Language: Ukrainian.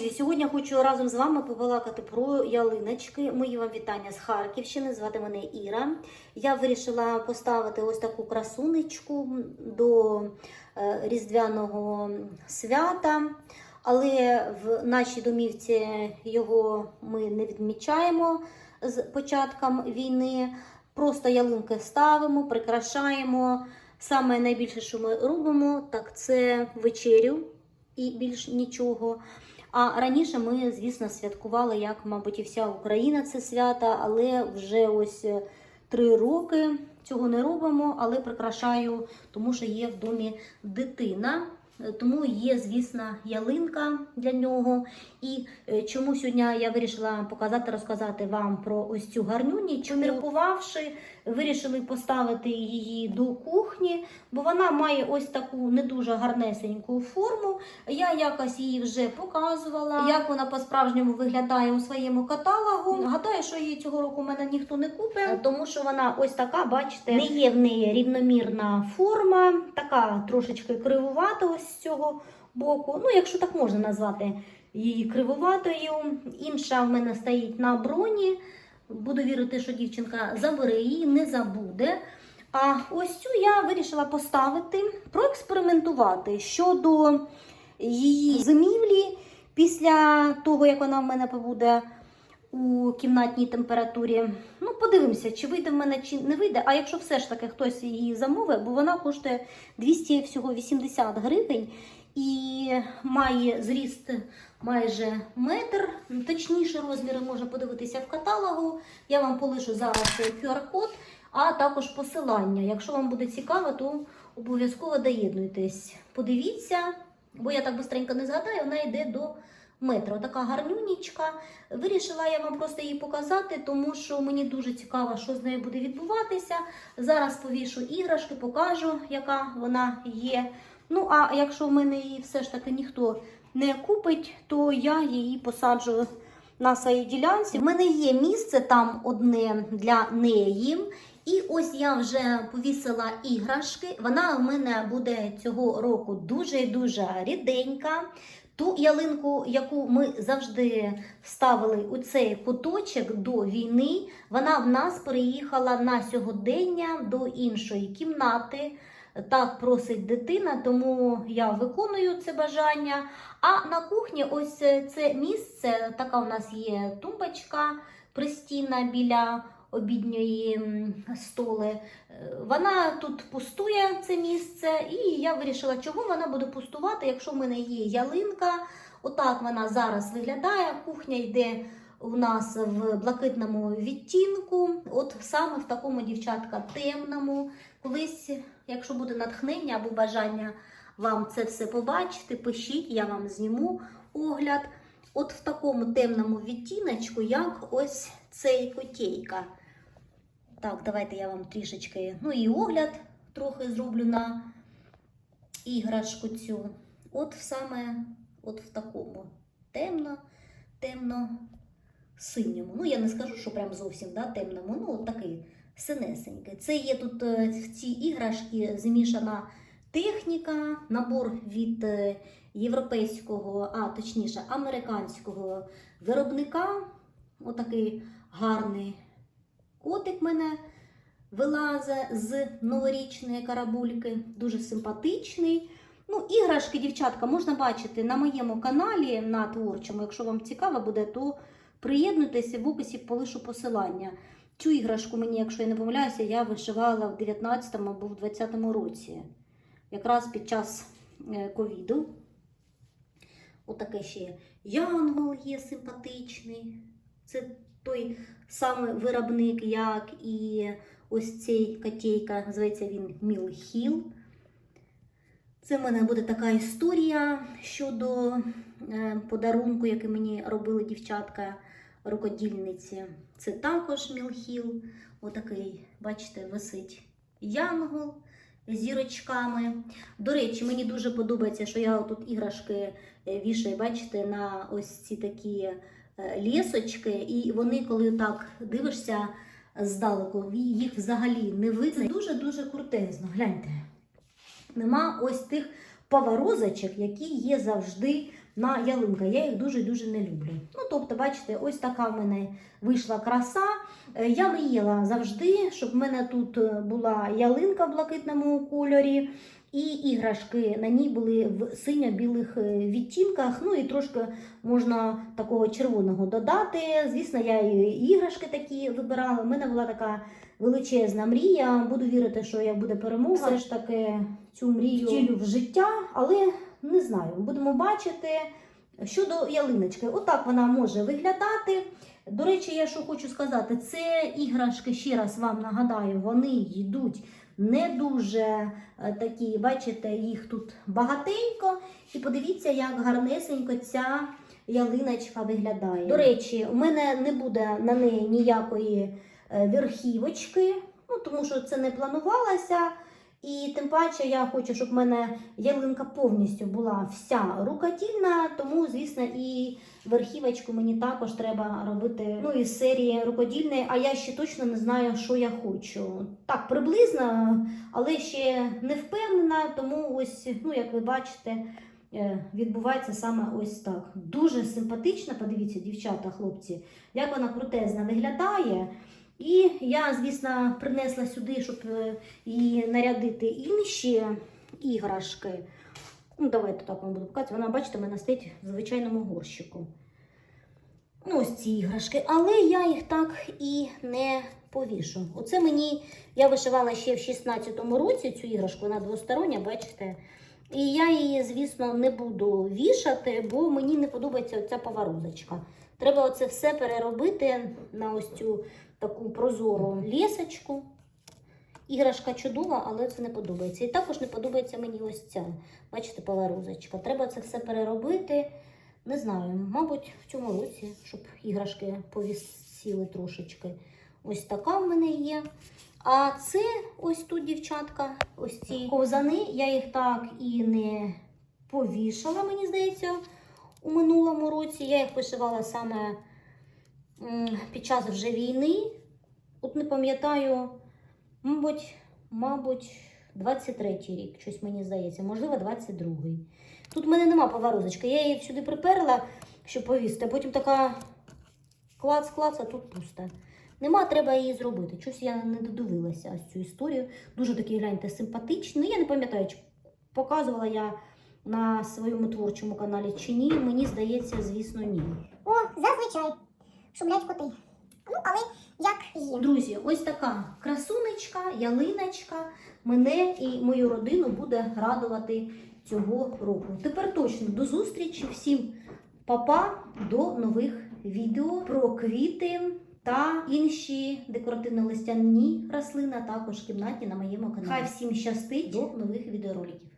сьогодні хочу разом з вами побалакати про ялиночки. Мої вам вітання з Харківщини. Звати мене Іра. Я вирішила поставити ось таку красунечку до е, різдвяного свята, але в нашій домівці його ми не відмічаємо з початком війни. Просто ялинки ставимо, прикрашаємо. Саме найбільше, що ми робимо, так це вечерю і більш нічого. А раніше ми, звісно, святкували, як, мабуть, і вся Україна це свята, але вже ось е, три роки цього не робимо, але прикрашаю, тому що є в домі дитина. Е, Тому є, звісно, ялинка для нього. І е, чому сьогодні я вирішила показати, розказати вам про ось цю гарнюні. Поміркувавши, вирішили поставити її до кухні, бо вона має ось таку не дуже гарнесеньку форму. Я якось її вже показувала, як вона по-справжньому виглядає у своєму каталогу. Гадаю, що її цього року у мене ніхто не купить, тому що вона ось така, бачите, не є в неї рівномірна форма, така трошечки кривувата ось з цього боку. Ну, якщо так можна назвати її кривуватою. Інша в мене стоїть на броні. Буду вірити, що дівчинка забере її, не забуде. А ось цю я вирішила поставити, проекспериментувати щодо її зимівлі після того, як вона в мене побуде у кімнатній температурі. Ну, подивимося, чи вийде в мене, чи не вийде. А якщо все ж таки хтось її замовить, бо вона коштує 200 всього 80 гривень і має зріст майже метр. Точніше розміри можна подивитися в каталогу. Я вам полишу зараз QR-код, а також посилання. Якщо вам буде цікаво, то обов'язково доєднуйтесь. Подивіться, бо я так быстренько не згадаю, вона йде до метра. Така гарнюнічка. Вирішила я вам просто її показати, тому що мені дуже цікаво, що з нею буде відбуватися. Зараз повішу іграшки, покажу, яка вона є. Ну, а якщо в мене її все ж таки ніхто не купить, то я її посаджу на своїй ділянці. В мене є місце там одне для неї. І ось я вже повісила іграшки. Вона в мене буде цього року дуже дуже ріденька. Ту ялинку, яку ми завжди ставили у цей куточок до війни, вона в нас переїхала на сьогодення до іншої кімнати. Так просить дитина, тому я виконую це бажання. А на кухні, ось це місце, така у нас є тумбочка пристійна біля обідньої столи. Е, Вона тут пустує це місце, і я вирішила, чого вона буде пустувати, якщо в мене є ялинка. Отак вона зараз виглядає. Кухня йде у нас в блакитному відтінку. От саме в такому дівчатка темному. Колись, якщо буде натхнення або бажання вам це все побачити, пишіть, я вам зніму огляд. От в такому темному відтіночку, як ось цей котейка. Так, давайте я вам трішечки, ну і огляд трохи зроблю на іграшку цю. От саме от в такому темно, темно синьому. Ну, я не скажу, що прям зовсім да, темному, ну, от такий синесенький. Це є тут е, в цій іграшки змішана техніка, набор від е, європейського, а точніше, американського виробника. Отакий гарний котик мене вилазе з новорічної карабульки, дуже симпатичний. Ну, іграшки, дівчатка, можна бачити на моєму каналі на творчому. Якщо вам цікаво буде, то приєднуйтеся в описі полишу посилання. Цю іграшку мені, якщо я не помиляюся, я вишивала в 19-му або в 20-му році, якраз під час е, ковіду. Отаке ще янгол є симпатичний. Це той самий виробник, як і ось цей котейка, називається він Мілхіл. Це в мене буде така історія щодо е, подарунку, який мені робили дівчатка рукодільниці. Це також Мілхіл. Отакий, бачите, висить янгол зірочками. До речі, мені дуже подобається, що я тут іграшки е, вішаю, бачите, на ось ці такі лісочки, і вони, коли так дивишся здалеку, їх взагалі не видно. Дуже-дуже крутезно. Гляньте. Нема ось тих поворозочок, які є завжди на ялинка. Я їх дуже-дуже не люблю. Ну, тобто, бачите, ось така в мене вийшла краса. Е, Я мріяла завжди, щоб в мене тут е, була ялинка в блакитному кольорі. І іграшки на ній були в синьо-білих е, відтінках. Ну і трошки можна такого червоного додати. Звісно, я і іграшки такі вибирала. У мене була така величезна мрія. Буду вірити, що я буде перемога. Все ж таки цю мрію втілю в життя, але не знаю. Будемо бачити. Щодо ялиночки, отак вона може виглядати. До речі, я що хочу сказати, це іграшки, ще раз вам нагадаю, вони йдуть не дуже е, такі, бачите, їх тут багатенько. І подивіться, як гарнесенько ця ялиночка виглядає. До речі, у мене не буде на неї ніякої е, верхівочки, ну, тому що це не планувалося. І тим паче я хочу, щоб в мене ялинка повністю була вся рукодільна, тому, звісно, і верхівочку мені також треба робити ну, із серії рукодільної, а я ще точно не знаю, що я хочу. Так, приблизно, але ще не впевнена, тому ось, ну, як ви бачите, е, відбувається саме ось так. Дуже симпатично, подивіться, дівчата, хлопці, як вона крутезна виглядає. І я, звісно, принесла сюди, щоб е, її нарядити інші іграшки. Ну, давайте так вам буду показувати. Вона, бачите, в мене стоїть в звичайному горщику. Ну, ось ці іграшки. Але я їх так і не повішу. Оце мені, я вишивала ще в 16-му році цю іграшку, вона двостороння, бачите. І я її, звісно, не буду вішати, бо мені не подобається оця поворозочка. Треба оце все переробити на ось цю таку прозору лісочку. Іграшка чудова, але це не подобається. І також не подобається мені ось ця, бачите, поворозочка. Треба це все переробити. Не знаю, мабуть, в цьому році, щоб іграшки повісіли трошечки. Ось така в мене є. А це ось тут, дівчатка, ось ці ковзани. Я їх так і не повішала, мені здається, у минулому році. Я їх вишивала саме під час вже війни. От не пам'ятаю, мабуть, мабуть, 23-й рік, щось мені здається, можливо, 22-й. Тут в мене нема поворозочки. Я її сюди приперла, щоб повісити, а потім така клац-клац, а тут пусто. Нема, треба її зробити. Щось я не додивилася ось цю історію. Дуже такий, гляньте, симпатичний. Ну, я не пам'ятаю, чи показувала я на своєму творчому каналі чи ні. Мені здається, звісно, ні. О, зазвичай. Шумлять коти. Ну, але як є. Друзі, ось така красунечка, ялиночка мене і мою родину буде радувати цього року. Тепер точно до зустрічі всім папа до нових відео про квіти та інші декоративно-листяні рослини, а також кімнатні на моєму каналі. Хай всім щастить до нових відеороликів.